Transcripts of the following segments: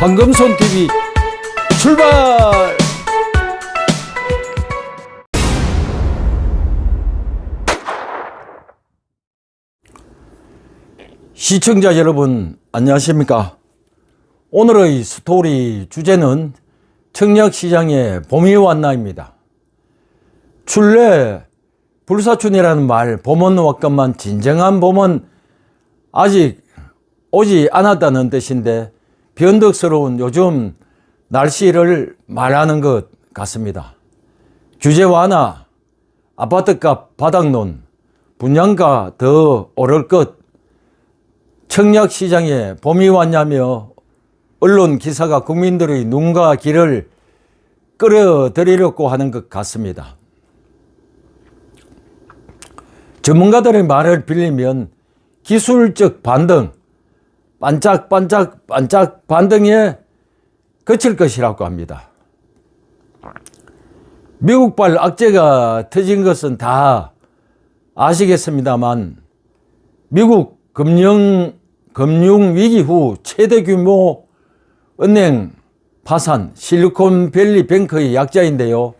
황금손 TV 출발! 시청자 여러분 안녕하십니까? 오늘의 스토리 주제는 청약시장의 봄이 왔나입니다. 출래 불사춘이라는 말 봄은 왔건만 진정한 봄은 아직 오지 않았다는 뜻인데 변덕스러운 요즘 날씨를 말하는 것 같습니다. 규제 완화, 아파트값 바닥론, 분양가 더 오를 것, 청약 시장에 봄이 왔냐며 언론 기사가 국민들의 눈과 귀를 끌어들이려고 하는 것 같습니다. 전문가들의 말을 빌리면 기술적 반등, 반짝반짝 반짝 반등에 그칠 것이라고 합니다. 미국발 악재가 터진 것은 다 아시겠습니다만 미국 금융 금융 위기 후 최대 규모 은행 파산 실리콘밸리 뱅크의 약자인데요.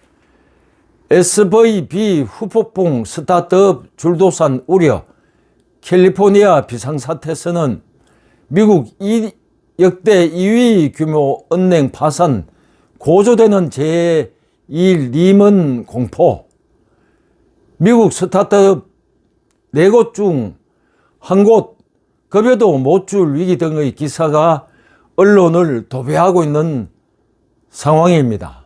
SVB 후폭풍 스타트업 줄도산 우려 캘리포니아 비상사태에서는 미국 이 역대 2위 규모 은행 파산 고조되는 제1 리먼 공포 미국 스타트업 네곳중 한 곳 급여도 못 줄 위기 등의 기사가 언론을 도배하고 있는 상황입니다.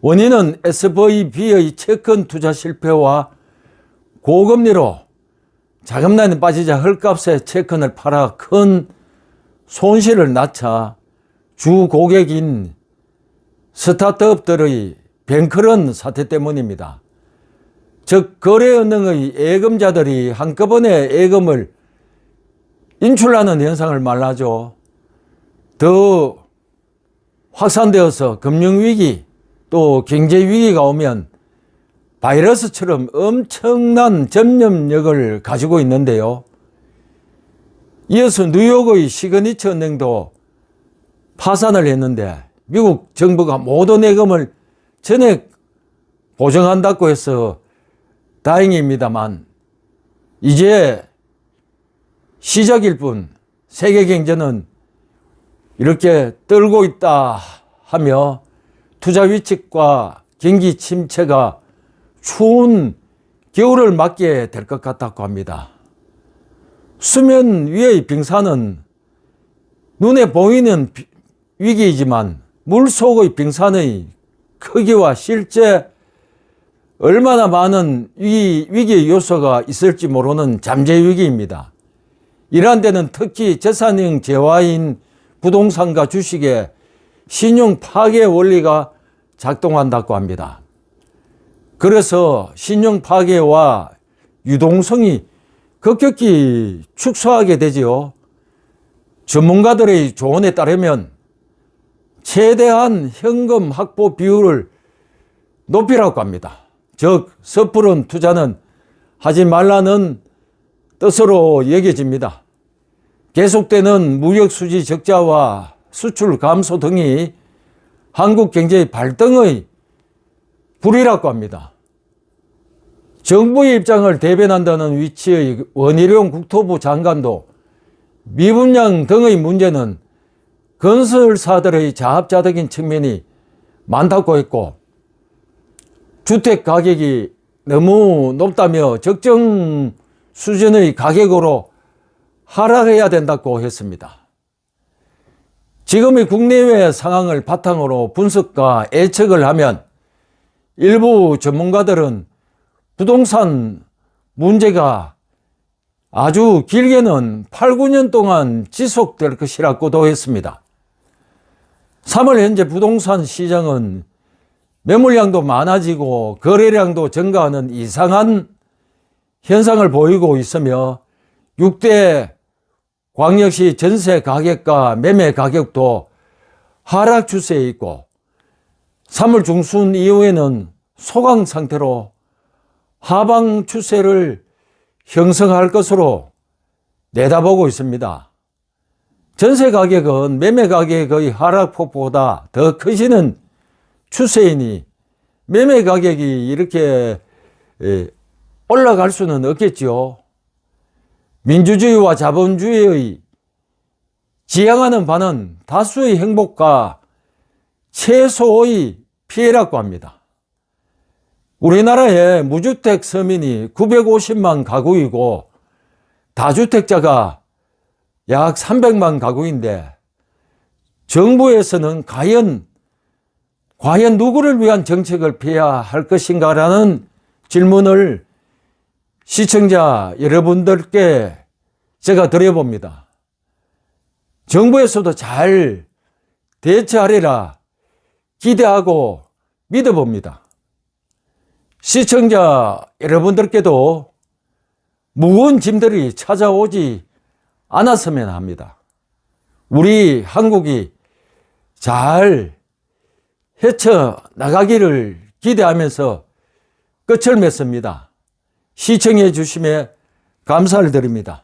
원인은 SVB의 채권 투자 실패와 고금리로 자금난에 빠지자 헐값에 채권을 팔아 큰 손실을 낳자 주 고객인 스타트업들의 뱅크런 사태 때문입니다. 즉 거래은행의 예금자들이 한꺼번에 예금을 인출하는 현상을 말하죠. 더 확산되어서 금융위기 또 경제위기가 오면 바이러스처럼 엄청난 전염력을 가지고 있는데요. 이어서 뉴욕의 시그니처 은행도 파산을 했는데 미국 정부가 모든 예금을 전액 보증한다고 해서 다행입니다만 이제 시작일 뿐 세계 경제는 이렇게 떨고 있다 하며 투자 위축과 경기 침체가 추운 겨울을 맞게 될 것 같다고 합니다. 수면 위의 빙산은 눈에 보이는 비- 위기이지만 물 속의 빙산의 크기와 실제 얼마나 많은 위기, 위기의 요소가 있을지 모르는 잠재 위기입니다. 이러한 데는 특히 재산형 재화인 부동산과 주식의 신용 파괴 원리가 작동한다고 합니다. 그래서 신용 파괴와 유동성이 급격히 축소하게 되지요. 전문가들의 조언에 따르면 최대한 현금 확보 비율을 높이라고 합니다. 즉, 섣부른 투자는 하지 말라는 뜻으로 여겨집니다. 계속되는 무역 수지 적자와 수출 감소 등이 한국 경제의 발등의 불이라고 합니다. 정부의 입장을 대변한다는 위치의 원희룡 국토부 장관도 미분양 등의 문제는 건설사들의 자합자득인 측면이 많다고 했고 주택 가격이 너무 높다며 적정 수준의 가격으로 하락해야 된다고 했습니다. 지금의 국내외 상황을 바탕으로 분석과 예측을 하면 일부 전문가들은 부동산 문제가 아주 길게는 8, 9년 동안 지속될 것이라고도 했습니다. 3월 현재 부동산 시장은 매물량도 많아지고 거래량도 증가하는 이상한 현상을 보이고 있으며 6대 광역시 전세 가격과 매매 가격도 하락 추세에 있고 3월 중순 이후에는 소강 상태로 하방 추세를 형성할 것으로 내다보고 있습니다. 전세 가격은 매매 가격의 하락폭보다 더 크시는 추세이니 매매 가격이 이렇게 에, 올라갈 수는 없겠지요. 민주주의와 자본주의의 지향하는 바는 다수의 행복과 최소의 피해라고 합니다. 우리나라의 무주택 서민이 950만 가구이고 다주택자가 약 300만 가구인데 정부에서는 과연 과연 누구를 위한 정책을 펴야 할 것인가라는 질문을 시청자 여러분들께 제가 드려봅니다. 정부에서도 잘 대처하리라 기대하고 믿어봅니다. 시청자 여러분들께도 무거운 짐들이 찾아오지 않았으면 합니다. 우리 한국이 잘 헤쳐 나가기를 기대하면서 끝을 맺습니다. 시청해 주심에 감사를 드립니다.